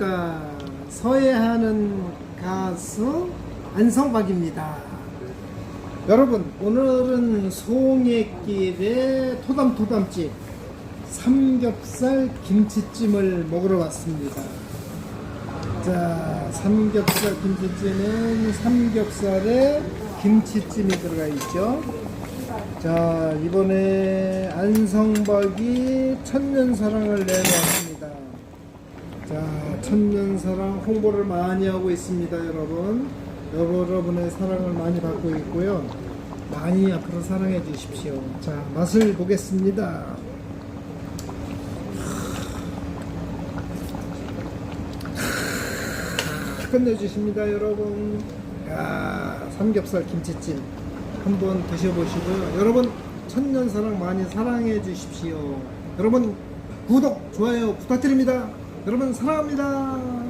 안녕하십니까 서해하는 가수 안성박입니다. 여러분 오늘은 송해길의 토담토담집 삼겹살 김치찜을 먹으러 왔습니다. 자 삼겹살 김치찜은 삼겹살에 김치찜이 들어가 있죠. 자 이번에 안성박이 천년사랑을 내놓았습니다 자 천년사랑 홍보를 많이 하고 있습니다 여러분. 여러분의 사랑을 많이 받고 있고요. 많이 앞으로 사랑해 주십시오. 자 맛을 보겠습니다. 끝내주십니다 여러분. 야 삼겹살 김치찜 한번 드셔보시고요. 여러분 천년사랑 많이 사랑해 주십시오. 여러분 구독 좋아요 부탁드립니다 여러분 사랑합니다